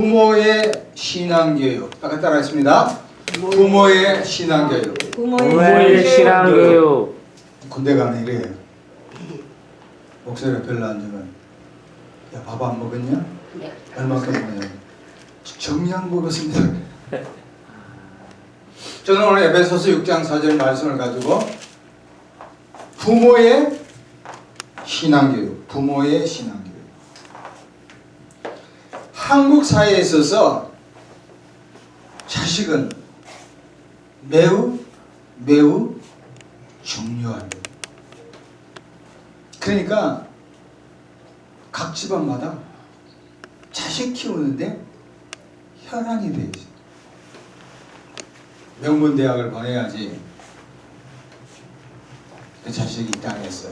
부모의 신앙교육. 아까 따라했습니다. 부모의 신앙교육. 부모의 신앙교육 군대 가면 이래요. 목소리가 별로 안 좋으면 야밥 안 먹었냐? 네. 얼마큼 먹냐? 정량 먹었습니다. 저는 오늘 에베소서 6장 4절 말씀을 가지고 부모의 신앙교육, 부모의 신앙교육. 한국 사회에 있어서 자식은 매우 매우 중요합니다. 그러니까 각 집안마다 자식 키우는데 혈안이 돼 있어요. 명문 대학을 보내야지 그 자식이 이 땅에서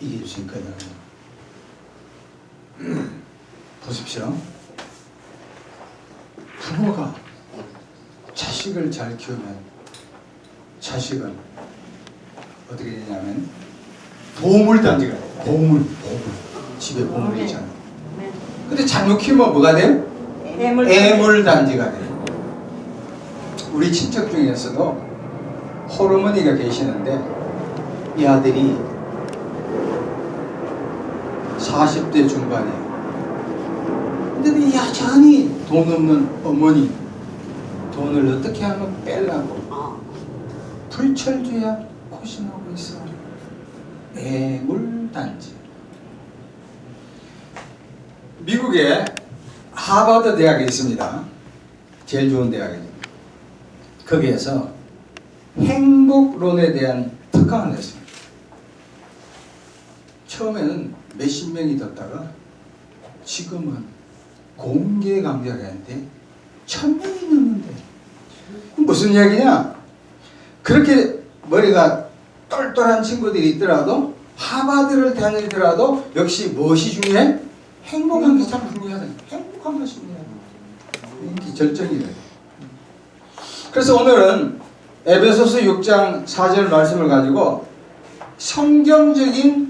이길 수 있거든요. 보십시오. 부모가 자식을 잘 키우면 자식은 어떻게 되냐면 보물단지가. 보물, 보물. 집에 보물이 있잖아요. 근데 잘못 키우면 뭐가 돼요? 애물단지가 돼요. 우리 친척 중에서도 호르머니가 계시는데 이 아들이 40대 중반이에요. 근데 여전히 돈 없는 어머니 돈을 어떻게 하면 빼려고 어. 불철주야 고심하고 있어. 애물단지. 미국에 하버드 대학이 있습니다. 제일 좋은 대학이죠. 거기에서 행복론에 대한 특강을 했습니다. 처음에는 몇십 명이 듣다가 지금은 공개 강좌하는데 천 명이 넘는데 무슨 이야기냐? 그렇게 머리가 똘똘한 친구들이 있더라도 하버드를 다니더라도 역시 무엇이 중요해? 행복한 게 참 중요하다. 행복한 것이 중요하다. 이게 절정이래요. 그래서 오늘은 에베소서 6장 4절 말씀을 가지고 성경적인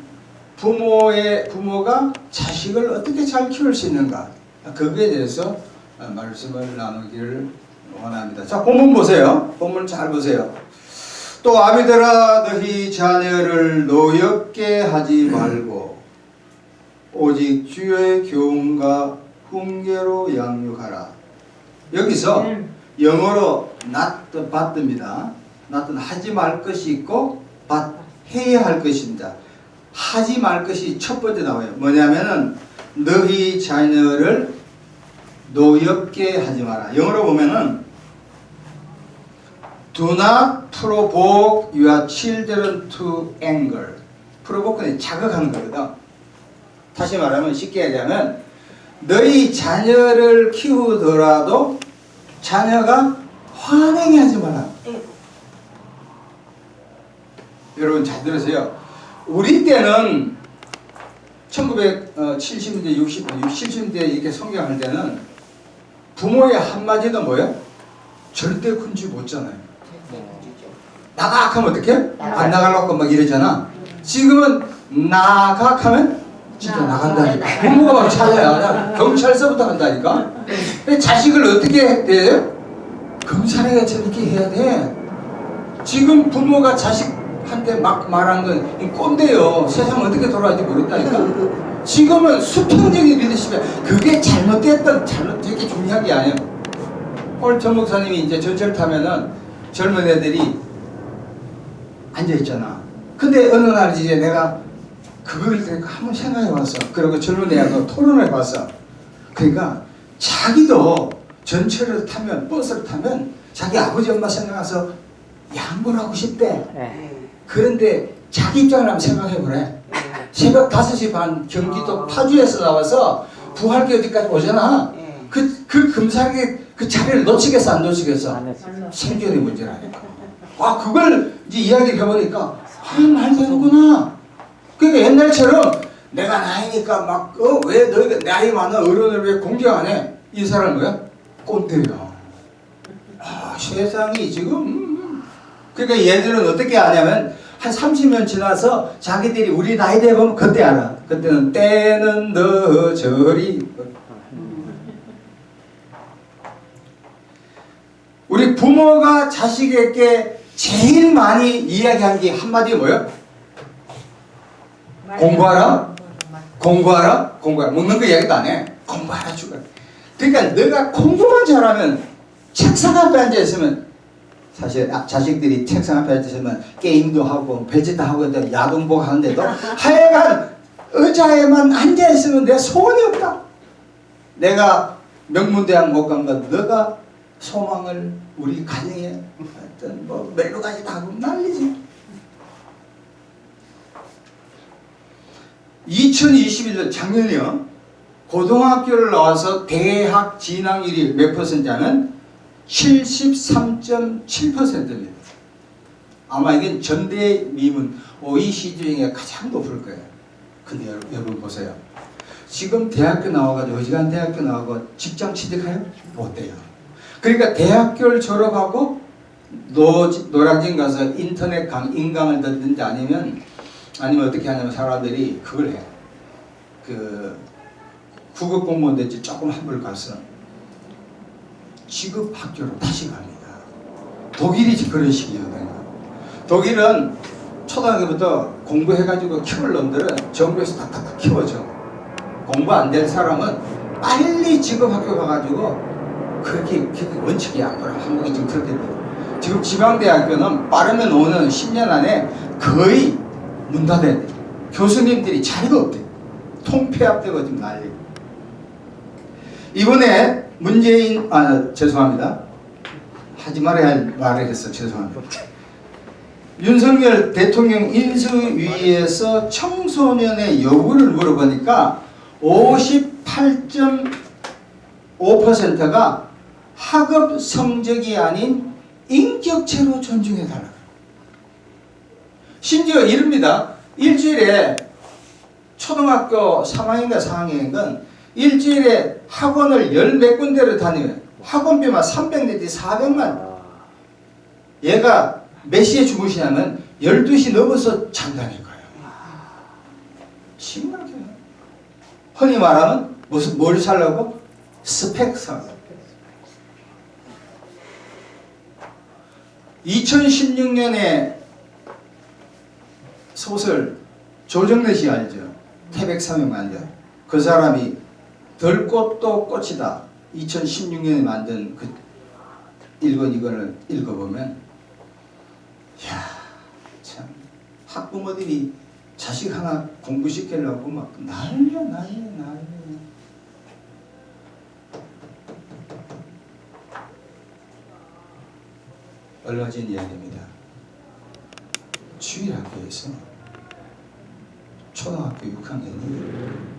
부모의 부모가 자식을 어떻게 잘 키울 수 있는가 거기에 대해서 말씀을 나누기를 원합니다. 자 본문 보세요. 본문 잘 보세요. 또 아비들아 너희 자녀를 노엽게 하지 말고 오직 주의 교훈과 훈계로 양육하라. 여기서 영어로 not 받듭니다. not은 하지 말 것이 있고 but 해야 할 것입니다. 하지 말 것이 첫 번째 나와요. 뭐냐면은 너희 자녀를 노엽게 하지 마라. 영어로 보면은 Do not provoke your children to anger. provoke는 자극하는 거거든. 다시 말하면 쉽게 얘기하면 너희 자녀를 키우더라도 자녀가 화내게 하지 마라. 여러분 잘 들으세요. 우리 때는 1970년대, 60, 70년대 이렇게 성경할 때는 부모의 한마디도 뭐예요? 절대 군지 못잖아요. 나가 하면 어떻게? 안 나가려고 막 이러잖아. 지금은 나가 하면 진짜 나간다니까. 부모가 막 찾아야 경찰서부터 간다니까. 자식을 어떻게 해요? 검사에게 저렇게 해야 돼. 지금 부모가 자식 한테 막 말한 건 꼰대요. 세상 어떻게 돌아갈지 모른다니까. 지금은 수평적인 리더십이야. 그게 잘못됐던 잘못 되게 중요한 게 아니야. 오늘 전 목사님이 이제 전철 타면은 젊은 애들이 앉아 있잖아. 근데 어느 날 이제 내가 그걸 내가 한번 생각해 봤어. 그리고 젊은 애하고 토론을 해 봤어. 그러니까 자기도 전철을 타면 버스를 타면 자기 아버지 엄마 생각나서 양보를 하고 싶대. 네. 그런데 자기 입장을 한번 생각해 보래. 새벽 5시 반 경기도 파주에서 나와서 부활교 어디까지 오잖아. 그, 그 금상의 그 자리를 놓치겠어 안 놓치겠어? 생존의 문제라니까. 아 그걸 이제 이야기를 해보니까 아 말도 되는구나. 그러니까 옛날처럼 내가 나이니까 막 어 왜 너희가 나이 많은 어른을 왜 공격 안 해? 이 사람 뭐야? 꼰대야. 아 세상이 지금 음, 음. 그러니까 얘들은 어떻게 하냐면 한 30년 지나서 자기들이 우리 나이 돼 보면 그때 알아. 그때는 때는 너 저리 우리 부모가 자식에게 제일 많이 이야기한 게 한마디 뭐예요? 공부하라? 공부하라? 공부하라. 먹는 거 이야기도 안 해. 공부하라 죽어. 그러니까 너가 공부만 잘하면 책상 앞에 앉아 있으면 사실 아, 자식들이 책상 앞에 있으면 게임도 하고 다 하고 있는데 야동복 하는데도 하여간 의자에만 앉아 있으면 내 소원이 없다. 내가 명문대학 못 간 건 너가 소망을 우리 가정에 어떤 뭐 멜로까지 다 하고 난리지. 2021년 작년이요. 고등학교를 나와서 대학 진학률이 몇 퍼센트냐면 73.7%입니다. 아마 이건 전대 미문 OECD 중에 가장 높을 거예요. 근데 여러분, 여러분 보세요. 지금 대학교 나와가지고 어지간 대학교 나와고 직장 취직해요? 못 돼요. 그러니까 대학교를 졸업하고 노, 노량진 가서 인터넷 강, 인강을 듣든지 아니면 아니면 어떻게 하냐면 사람들이 그걸 해요. 그 국어 공무원 됐지 조금 한물 가서 직업 학교로 다시 갑니다. 독일이 그런 식이거든요. 독일은 초등학교부터 공부해가지고 키울 놈들은 정부에서 탁탁탁 키워줘. 공부 안된 사람은 빨리 직업 학교 가가지고 그렇게, 그렇게 원칙이 앞으로 한국이 지금 그렇게. 지금 지방대학교는 빠르면 5년, 10년 안에 거의 문 닫아야 돼. 교수님들이 자리가 없대. 통폐합되고 지금 난리. 이번에 문재인, 아, 죄송합니다. 하지 말아야 했어. 죄송합니다. 윤석열 대통령 인수위에서 청소년의 여부를 물어보니까 58.5%가 학업 성적이 아닌 인격체로 존중해달라. 심지어 이릅니다. 일주일에 초등학교 3학년인가 4학년인건 일주일에 학원을 열 몇 군데를 다니면 학원비만 300 내지 400만 얘가 몇 시에 주무시냐면 12시 넘어서 잠다닐 거예요. 심각해요. 흔히 말하면 무슨 뭘 살라고? 스펙 사. 2016년에 소설 조정래 씨 알죠? 태백삼형 만든 그 사람이 들꽃도 꽃이다. 2016년에 만든 그 읽은 이거를 읽어보면 야참. 학부모들이 자식 하나 공부시키려고 막 난리야 난리야 난리야. 얼마 전 이야기입니다. 주일학교에서 초등학교 6학년이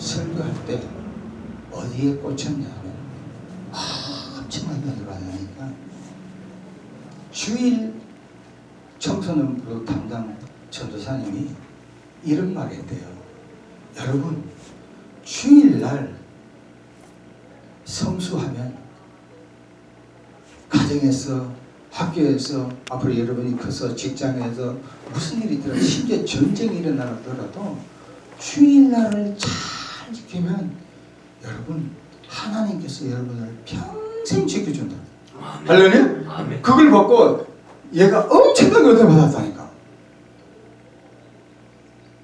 설교할 때 어디에 꽂혔냐면 아 엄청나게 열받으니까 주일 청소년부 담당 전도사님이 이런 말 했대요. 여러분 주일날 성수하면 가정에서 학교에서 앞으로 여러분이 커서 직장에서 무슨 일이 있더라도 심지어 전쟁이 일어나더라도 주일날을 잘 지키면 여러분 하나님께서 여러분을 평생 지켜준다. 할렐루야? 그걸 받고 얘가 엄청나게 은혜 받았다니까.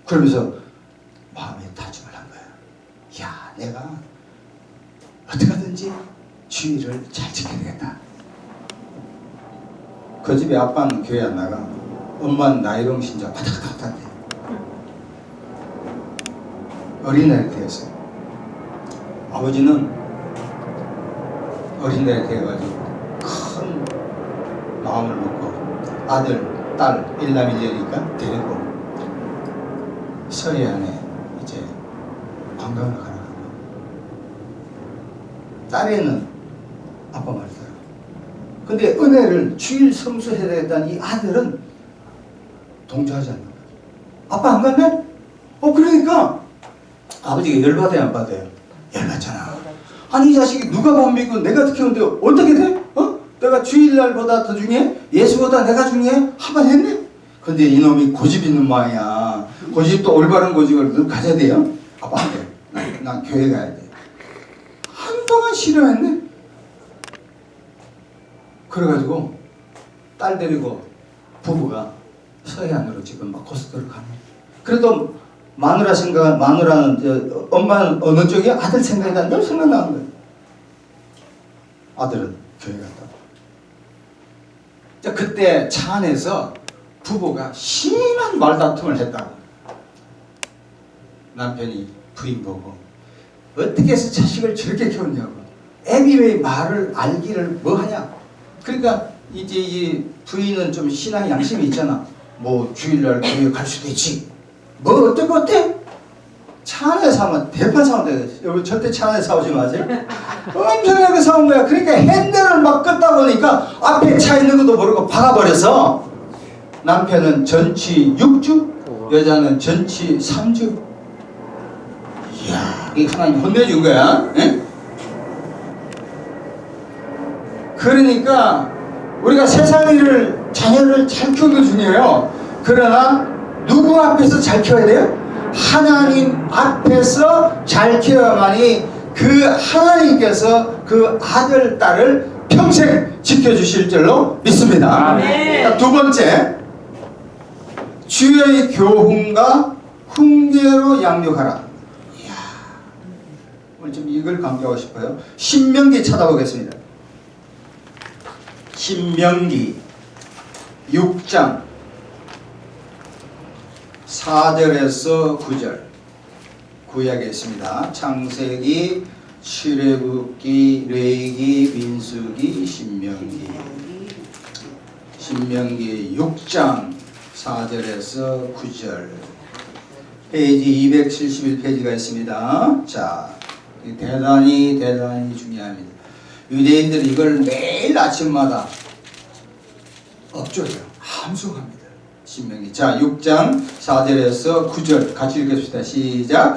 그러면서 마음에 다짐을 한 거야. 야, 내가 어떻게 하든지 주일을 잘 지켜야 되겠다. 그 집에 아빠는 교회 안 나가. 엄마는 나이롱 신자 바닥바닥 해. 어린날 때였어요. 아버지는 어린날 때여가지고 큰 마음을 먹고 아들, 딸 일남 일녀니까 데리고 서해안에 이제 관광을 가라고 딸애는 아빠 말 따라. 근데 은혜를 주일 성수해야 되겠다는 이 아들은 동조하지 않는 거야. 아빠 안 갈래? 아버지가 열받아요 안 받아요? 열받잖아. 아니 이 자식이 누가 못 믿고 내가 어떻게 하는데 어떻게 돼? 어? 내가 주일날보다 더 중요해? 예수보다 내가 중요해? 한번 했네? 근데 이놈이 고집 있는 모양이야. 고집도 올바른 고집을 늘 가져야 돼요. 아빠 안 돼. 난, 난 교회 가야 돼. 한동안 싫어했네. 그래가지고 딸 데리고 부부가 서해안으로 지금 막 고속도로 가는. 그래도 마누라 생각, 마누라는 저, 엄마는 어느 쪽이야? 아들 생각이 난늘 생각나는 거야. 아들은 교회 갔다고. 자, 그때 차 안에서 부부가 심한 말다툼을 했다고. 남편이 부인 보고 어떻게 해서 자식을 저렇게 키웠냐고. 애비 왜 말을 알기를 뭐 하냐. 그러니까 이제 이 부인은 좀 신앙 양심이 있잖아. 뭐 주일날 교회 갈 수도 있지. 뭐 어떻게 어때? 차 안에서 하면 대판 싸움 돼. 여러분 절대 차 안에서 싸우지 마세요. 엄청나게 싸운 거야. 그러니까 핸들을 막 끄다 보니까 앞에 차 있는 것도 모르고 박아버려서 남편은 전치 6주, 여자는 전치 3주. 이야, 이 하나님 혼내준 거야. 예? 그러니까 우리가 세상 일을 자녀를 잘 키우는 게 중요해요. 그러나 누구 앞에서 잘 키워야 돼요? 하나님 앞에서 잘 키워야만이 그 하나님께서 그 아들 딸을 평생 지켜주실 줄로 믿습니다. 아멘. 자, 두 번째 주의 교훈과 훈계로 양육하라. 이야, 오늘 좀 이걸 강조하고 싶어요. 신명기 찾아보겠습니다. 신명기 6장 4절에서 9절 구약에 있습니다. 창세기, 출애굽기, 레이기, 민수기, 신명기. 신명기 6장 4절에서 9절 페이지 271페이지가 있습니다. 자, 대단히 대단히 중요합니다. 유대인들이 이걸 매일 아침마다 엎줘요. 함송합니다. 신명기. 자, 6장 4절에서 9절 같이 읽겠습니다. 시작.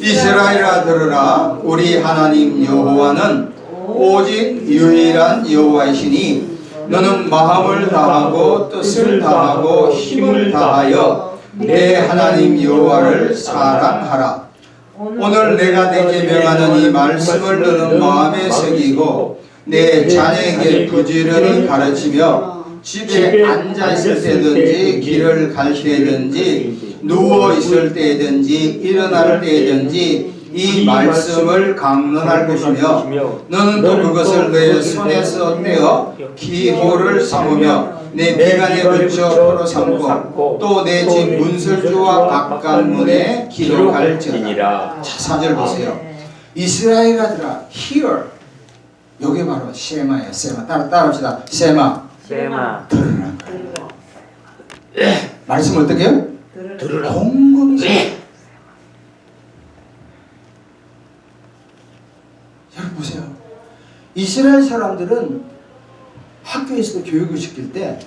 이스라엘아 들으라. 우리 하나님 여호와는 오직 유일한 여호와이시니 너는 마음을 다하고 뜻을 다하고 힘을 다하여 내 하나님 여호와를 사랑하라. 오늘 내가 내게 명하는 이 말씀을 너는 마음에 새기고 내 자녀에게 부지런히 가르치며 집에 앉아 있을 때든지 길을 갈 때든지 누워 있을 때든지 일어날 때든지 이 말씀을 강론할 것이며 너는 또 그것을 내 손에서 떼어 기호를 삼으며 내 미간에 붙여 표로 삼고 또 내 집 문설주와 각각문에 기록할지니라 자, 사절 보세요. 이스라엘 아들아, hear. 요게 바로 세마예요. 세마. 따라 따라합시다. 세마. 세마 들으라. 말씀 어떻게 해요? 들으라 곰곰이. 여러분 보세요. 이스라엘 사람들은 학교에서도 교육을 시킬 때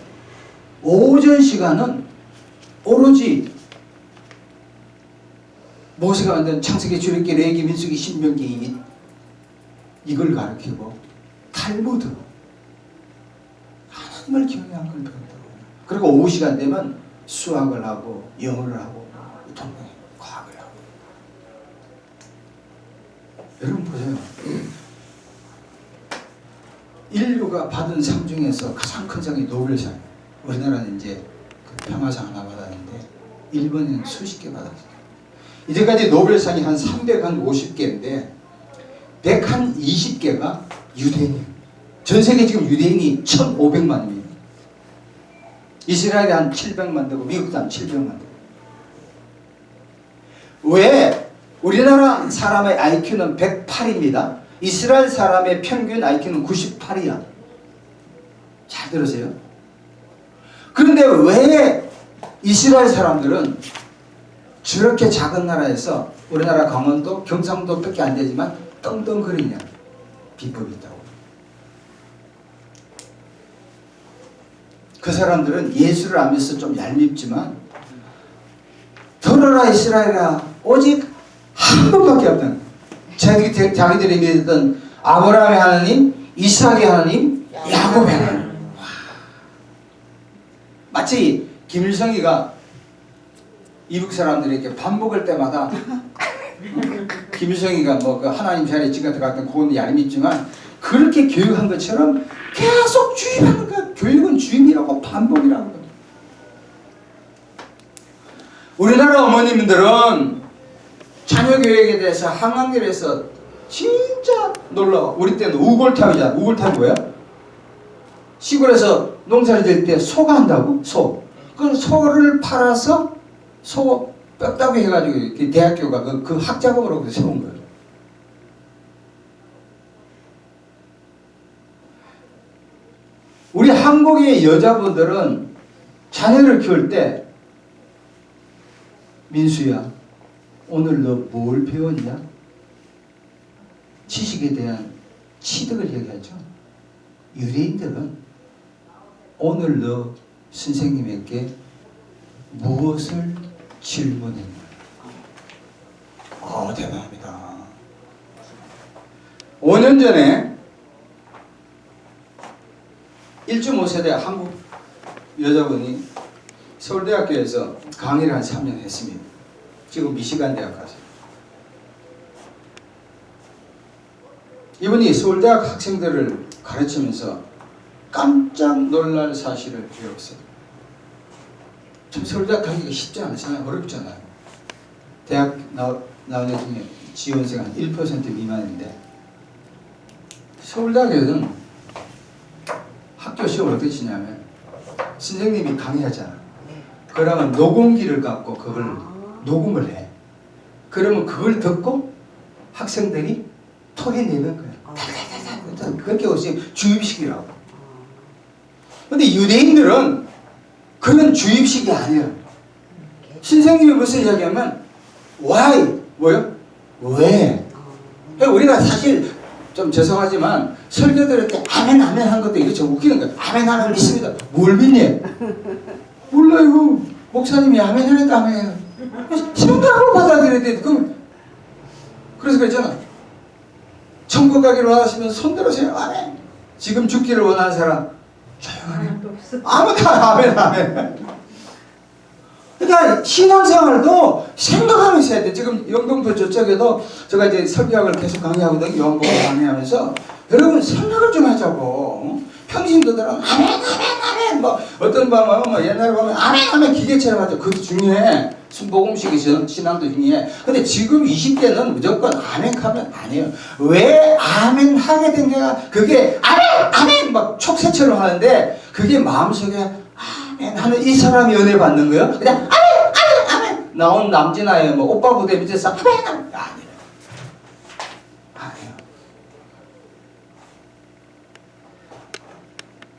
오전 시간은 오로지 모세가 만든 창세기, 출애굽기, 레위기, 민수기, 신명기 이- 이걸 가르치고 탈무드 하나님을 경외한 걸 배운다고. 그리고 오후 시간 되면 수학을 하고 영어를 하고 통번에 과학을 하고. 여러분 보세요. 인류가 받은 상 중에서 가장 큰 상이 노벨상. 우리나라는 이제 그 평화상 하나 받았는데 일본은 수십 개 받았어요. 이제까지 노벨상이 한 350개인데 120개가 유대인이에요. 전 세계 지금 유대인이 1,500만입니다. 이스라엘이 한 700만 되고 미국도 한 700만 되고. 왜? 우리나라 사람의 IQ는 108입니다. 이스라엘 사람의 평균 IQ는 98이야. 잘 들으세요. 그런데 왜 이스라엘 사람들은 저렇게 작은 나라에서 우리나라 강원도, 경상도밖에 안 되지만 떵떵거리냐? 비법이 있다고. 그 사람들은 예수를 알면서 좀 얄밉지만 들어라 이스라엘아 오직 한 없다는 거예요. 자기, 자기들이 믿었던 아브라함의 하나님, 이삭의 하나님, 야구 배날. 마치 김일성이가 이북 사람들이 이렇게 밥 먹을 때마다 김일성이가 뭐 그 하나님 자리에 찍어 들어갔던 얄밉지만 그렇게 교육한 것처럼 계속 주입하는 거야. 교육은 주임이라고 반복이라고. 우리나라 어머님들은 자녀 교육에 대해서 한강길에서 진짜 놀라워. 우리 때는 우골탑이잖아. 우골탑이 뭐야? 시골에서 농사를 지을 때 소가 한다고? 소. 그 소를 팔아서 소 뼈다귀 해가지고 대학교가 그, 그 학자금으로 세운 거예요. 우리 한국의 여자분들은 자녀를 키울 때 민수야 오늘 너 뭘 배웠냐? 지식에 대한 취득을 얘기하죠. 유대인들은 오늘 너 선생님에게 무엇을 질문했냐? 아 대단합니다. 5년 전에 1.5세대 한국 여자분이 서울대학교에서 강의를 한 3년 했습니다. 지금 미시간 대학 가서. 이분이 서울대학 학생들을 가르치면서 깜짝 놀랄 사실을 배웠어요. 참 서울대학 가기가 쉽지 않잖아요. 어렵잖아요. 대학 나, 나온 애 중에 지원생 한1% 미만인데 서울대학에는 학교 시험을 어떻게 치냐면 선생님이 강의하잖아. 그러면 녹음기를 갖고 그걸 녹음을 해. 그러면 그걸 듣고 학생들이 토해내는 거야. 달달달달. 그렇게 없이 주입식이라고. 근데 유대인들은 그런 주입식이 아니에요. 선생님이 무슨 이야기하면 why 뭐요? 왜? 그러니까 우리가 사실 좀 죄송하지만 설교 들을 때 아멘 아멘 한 것도 이게 좀 웃기는 거야. 아멘 아멘 믿습니다. 뭘 믿니? 몰라 이거 목사님이 아멘 하니까 아멘. 신앙하고 받아들여야 돼. 그럼 그래서 그랬잖아. 천국 가기를 원하시면 손 들으세요. 아멘. 지금 죽기를 원하는 사람 조용하네. 아무도 안 아멘 아멘. 그러니까 신앙생활도 생각하면서 해야 돼. 지금 영동도 저쪽에도 제가 이제 설교학을 계속 강의하거든요. 영국을 강의하면서 여러분 생각을 좀 하자고. 어? 평신도들은 아멘 아멘 아멘 뭐 어떤 밤은 뭐 옛날에 보면 아멘 아멘 기계처럼 하죠. 그것도 중요해. 순복음식이 신- 신앙도 중요해. 근데 지금 20대는 무조건 아멘 하면 안 해요. 왜 아멘 하게 된 게가 그게 아멘 아멘 막 촉새처럼 하는데 그게 마음속에 아멘 하는 이 사람이 은혜 받는 거예요. 그냥 아멘 아멘 아멘 나온 남진아의 뭐 오빠 부대 밑에서 아멘 아멘. 아니에요.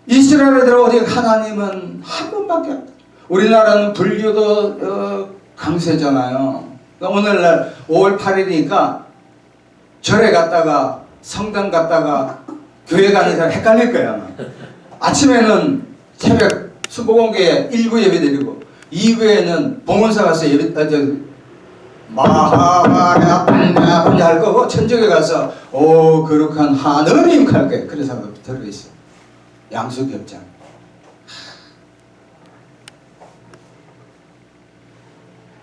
이스라엘에 들어오니 하나님은 한 분밖에 없다. 우리나라는 불교도 어, 강세잖아요. 그러니까 오늘날 5월 8일이니까 절에 갔다가 성당 갔다가 교회 가는 사람 헷갈릴 거야. 아침에는 새벽 수보공교에 1부 예배 드리고 2부에는 봉헌사 가서 예배 마하바라 분야 분야 할 거고 천정에 가서 오 거룩한 하느님 할 거예요. 그런 사람 들어있어. 양수겹장.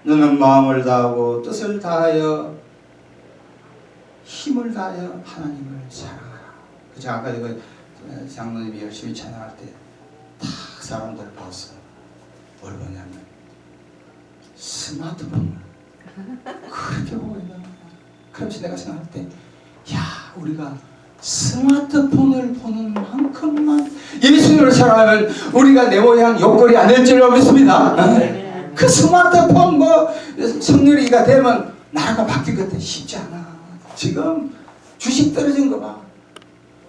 너는 마음을 다하고 뜻을 다하여 힘을 다하여 하나님을 사랑하라. 그죠? 아까 이거 장로님이 열심히 찬양할 때다 사람들 봤어. 뭘 보냐면 스마트폰을 그렇게 보고 있는. 그러면서 내가 생각할 때, 야, 우리가 스마트폰을 보는 만큼만 예수님을 사랑하면 우리가 내 모양 욕거리 안될 줄로 믿습니다. 그 스마트폰 뭐 성렬이가 되면 나라가 바뀔 것 같아 쉽지 않아. 지금 주식 떨어진 거 봐.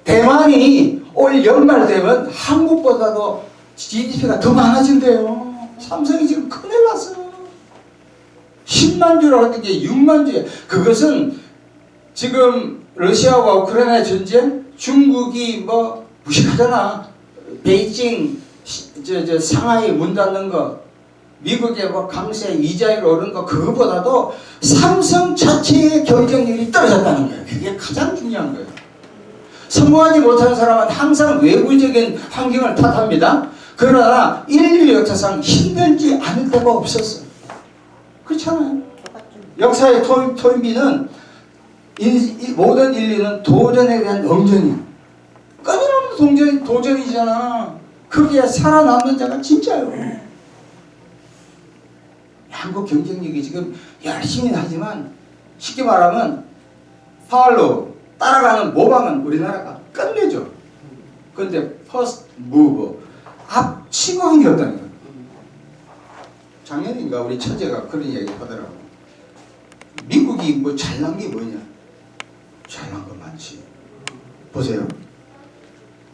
대만이 올 연말 되면 한국보다도 GDP가 더 많아진대요. 삼성이 지금 큰일 났어. 10만 주로 하는 게 6만 주에 그것은 지금 러시아와 우크라이나 전쟁 중국이 뭐 무식하잖아. 베이징 시- 저, 저 상하이 문 닫는 거 미국의 뭐 강세 이자율 오른 거 그거보다도 삼성 자체의 경쟁력이 떨어졌다는 거예요. 그게 가장 중요한 거예요. 성공하지 못하는 사람은 항상 외부적인 환경을 탓합니다. 그러나 인류 역사상 힘들지 않을 때가 없었어. 그렇잖아요. 역사의 인- 이 모든 인류는 도전에 대한 응전이 끊임없는 동전, 도전이잖아. 거기에 살아남는 자가 진짜요. 한국 경쟁력이 지금 열심히 하지만 쉽게 말하면 팔로 따라가는 모방은 우리나라가 끝내죠. 그런데 퍼스트 무브 앞치고 한 게 없다는 거예요. 작년인가 우리 처제가 그런 얘기 하더라고. 미국이 뭐 잘난 게 뭐냐? 잘난 거 많지. 보세요.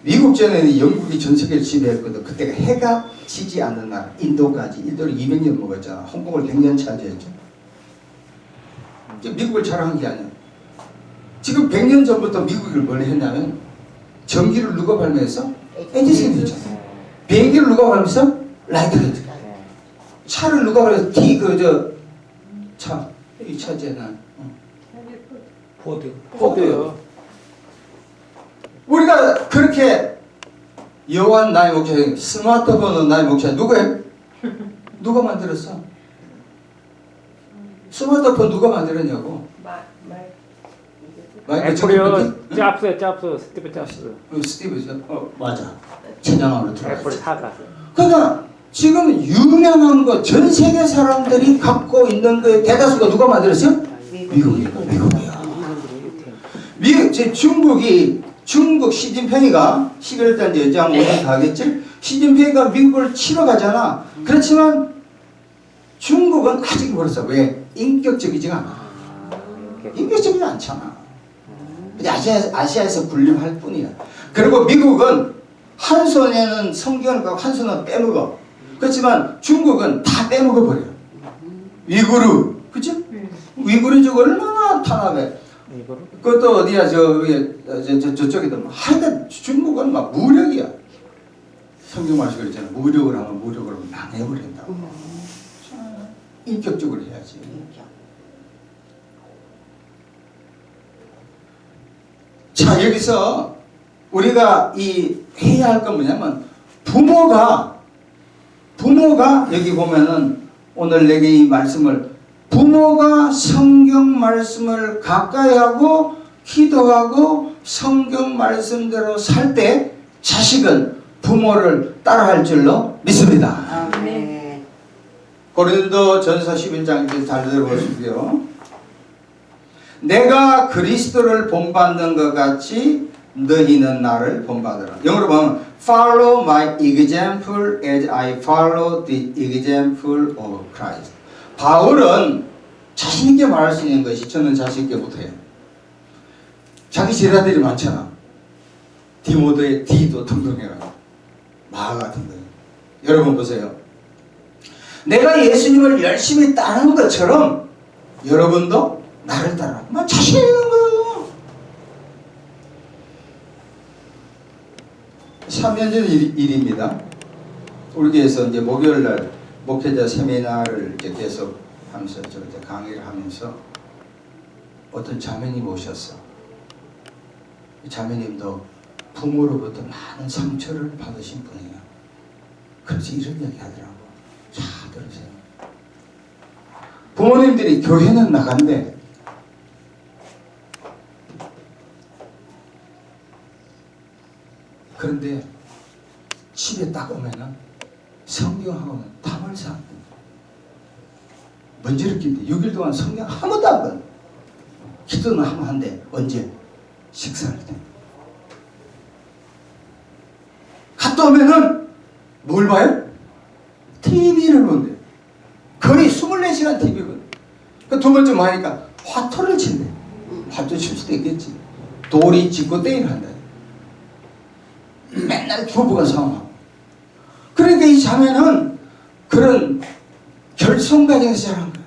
미국 전에는 영국이 전 세계를 지배했거든. 그때가 해가 지지 않는 나라 인도까지 인도를 200년 먹었잖아. 홍콩을 100년 차지했죠. 이제 미국을 자랑한 게 아니야. 지금 100년 전부터 미국을 뭘 했냐면 전기를 누가 발명했어? 에디슨이 있잖아. 비행기를 누가 발명했어? 라이트가 있잖아. 차를 누가 발명했어? 디그저 차. 이 차제는 어. 포드. 포드요. 우리가 그렇게 여호와는 나의 목자, 스마트폰은 나의 목자 누구예요? 누가 만들었어? 스마트폰 누가 만들었냐고? 마이크 애플이요. 응? 짭스, 짭스, 스티브 짭스. 어, 스티브죠? 어 맞아. 들어왔지. 사가. 그러나 지금 유명한 거 전 세계 사람들이 갖고 있는 거의 대다수가 누가 만들었어요? 미국이야. 미국이야. 미국, 제 중국이 중국 시진핑이가 11월 달 이제 5년 가겠지? 시진핑이가 미국을 치러 가잖아. 그렇지만 중국은 아직 멀었어. 왜? 인격적이지가 않아. 인격적이지 않잖아. 아시아, 아시아에서 군림할 뿐이야. 그리고 미국은 한 손에는 성경을 갖고 한 손은 빼먹어. 그렇지만 중국은 다 빼먹어 버려. 위구르, 그죠? 위구르족 얼마나 탄압해. 그것도 어디야 저 위에 저, 저 저쪽에도 뭐 하여튼 중국은 막 무력이야. 성경 말씀 그랬잖아. 무력을 하면 무력으로 망해버린다고. 자, 인격적으로 해야지. 자 여기서 우리가 이 해야 할 건 뭐냐면 부모가 부모가 여기 보면은 오늘 내게 이 말씀을 부모가 성경 말씀을 가까이 하고 기도하고 성경 말씀대로 살 때 자식은 부모를 따라할 줄로 믿습니다. 아멘. 고린도 전서 11장 이제 잘 들어보십시오. 내가 그리스도를 본받는 것 같이 너희는 나를 본받으라. 영어로 보면 Follow my example as I follow the example of Christ. 바울은 자신 있게 말할 수 있는 것이 저는 자신 있게 못해요. 자기 제자들이 많잖아. 디모데의 디도 등등해가지고 마가 등등. 여러분 보세요. 내가 예수님을 열심히 따르는 것처럼 여러분도 나를 따라. 막 자신 있는 거예요. 3년 전 일, 일입니다. 교회에서 이제 목요일 날 목회자 세미나를 이제 계속 하면서 저 이제 강의를 하면서 어떤 자매님 오셨어. 이 자매님도 부모로부터 많은 상처를 받으신 분이에요. 그래서 이런 얘기 하더라고. 자, 들으세요. 부모님들이 교회는 나간대. 그런데 집에 딱 오면은 성경하고는 담을 쌓았대. 먼지를 낀대. 6일 동안 성경 한 번도 안 봐. 기도는 하면 한대. 언제? 식사할 때. 갔다 오면은 뭘 봐요? TV를 본대. 거의 24시간 TV거든. 그두 번째 뭐 하니까 화토를 친대. 화토 칠 수도 있겠지. 돌이 짓고 떼일 한다. 맨날 부부가 싸움하고. 그러니까 이 자매는 그런 결손 과정에서 자란 거야.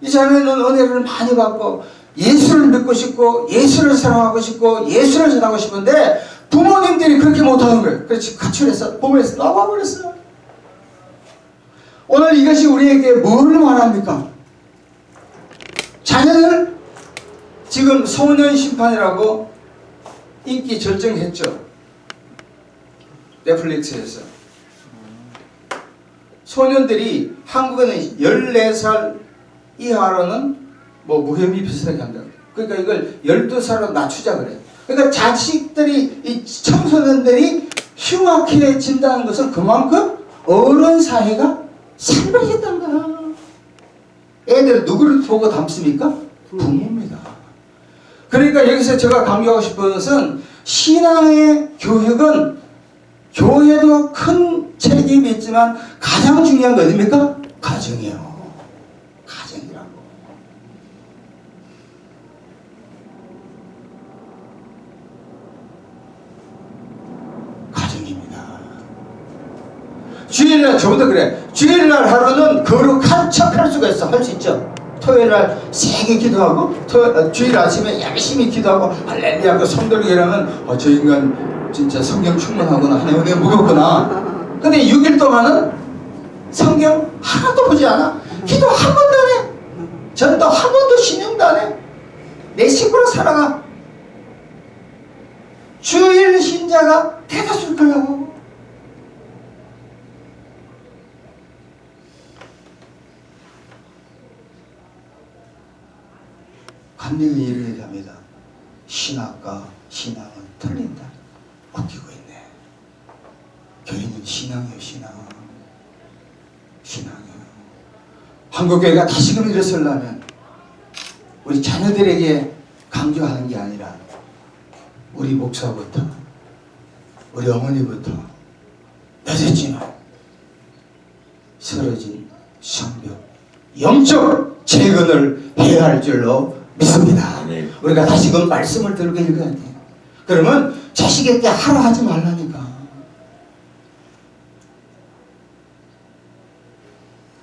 이 자매는 은혜를 많이 받고 예수를 믿고 싶고 예수를 사랑하고 싶고 예수를 전하고 싶은데 부모님들이 그렇게 못하는 거예요. 그래서 가출해서 부모에서 나와버렸어요. 오늘 이것이 우리에게 뭘 말합니까? 자녀들 지금 소년 심판이라고 인기 절정했죠. 넷플릭스에서. 소년들이 한국에는 14살 이하로는 뭐 무혐의 비슷하게 한다. 그러니까 이걸 12살로 낮추자 그래. 그러니까 자식들이 이 청소년들이 흉악해진다는 것은 그만큼 어른 사회가 살벌했다는 거야. 애들 누구를 보고 닮습니까? 부모입니다. 그러니까 여기서 제가 강조하고 싶은 것은 신앙의 교육은 교회도 큰 책임이 있지만 가장 중요한 건 어딥니까? 가정이에요. 가정이라고. 가정입니다. 주일날 저부터 그래. 주일날 하루는 거룩한 척할 수가 있어. 할 수 있죠. 토요일날 세게 기도하고 토, 어, 주일 아침에 열심히 기도하고 할렐루야 그 성도를 일하면 어, 저 인간 진짜 성경 충만하구나 하나님 은혜 무겁구나. 근데 6일 동안은 성경 하나도 보지 않아. 기도 한 번도 안 해. 전도 한 번도 신용도 안 해. 내 식으로 살아가 주일 신자가 대다수일 거라고 감리가 이르게 합니다. 신학과 신앙은 틀린다. 웃기고 있네. 교회는 신앙이에요, 신앙. 신앙이에요. 한국교회가 다시금 일어서려면 우리 자녀들에게 강조하는 게 아니라 우리 목사부터 우리 어머니부터 늦었지만 쓰러진 성벽 영적 재건을 해야 할 줄로 믿습니다. 네. 우리가 다시금 말씀을 들고 읽어야 돼요. 그러면 자식에게 하라 하지 말라니까.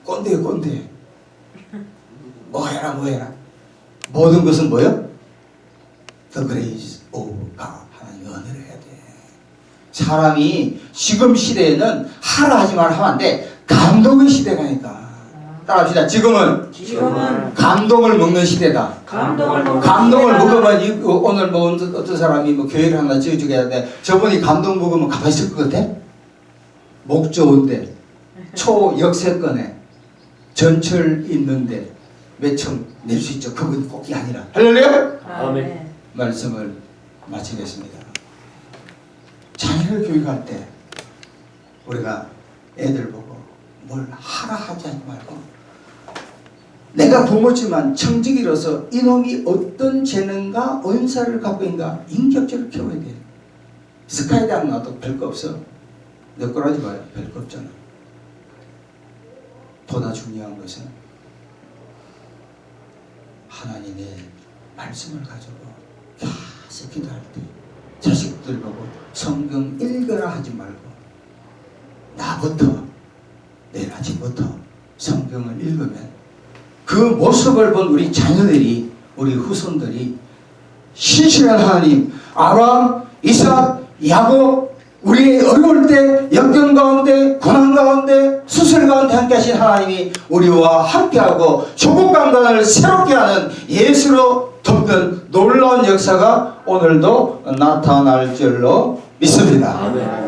꼰대요 꼰대. 뭐 해라 뭐 해라. 모든 것은 뭐요? The grace of God. 하나님의 은혜를 해야 돼. 사람이 지금 시대에는 하라 하지 말라 하면 안 돼. 감동의 시대라니까. 따라합시다. 지금은 지금은 감동을 먹는 시대다. 감동을 먹는 감동을. 먹으면 이- 오늘 뭐 어떤, 어떤 사람이 뭐 교회를 하나 지어주게 하는데 저분이 감동 먹으면 가만히 있을 것 같아? 목 좋은데 초역세권에 전철 있는데 매청 낼수 있죠. 그건 꼭이 아니라 할렐루야 아멘. 말씀을 마치겠습니다. 자녀를 교육할 때 우리가 애들 보고 뭘 하라 하지 말고 내가 부모지만 청직이로서 이놈이 어떤 재능과 은사를 갖고 있는가 인격적으로 키워야 돼. 스카이대학 나와도 별거 없어. 내 거라지 마요. 별거 없잖아. 보다 중요한 것은 하나님의 말씀을 가지고 계속 기도할 때 자식들 보고 성경 읽어라 하지 말고 나부터 내일 아침부터 성경을 읽으면 그 모습을 본 우리 자녀들이 우리 후손들이 신실한 하나님 아브라함 이삭 야곱 우리의 어려울 때 역경 가운데 고난 가운데 수술 가운데 함께 하신 하나님이 우리와 함께하고 조국 강단을 새롭게 하는 예수로 덮는 놀라운 역사가 오늘도 나타날 줄로 믿습니다. 아멘.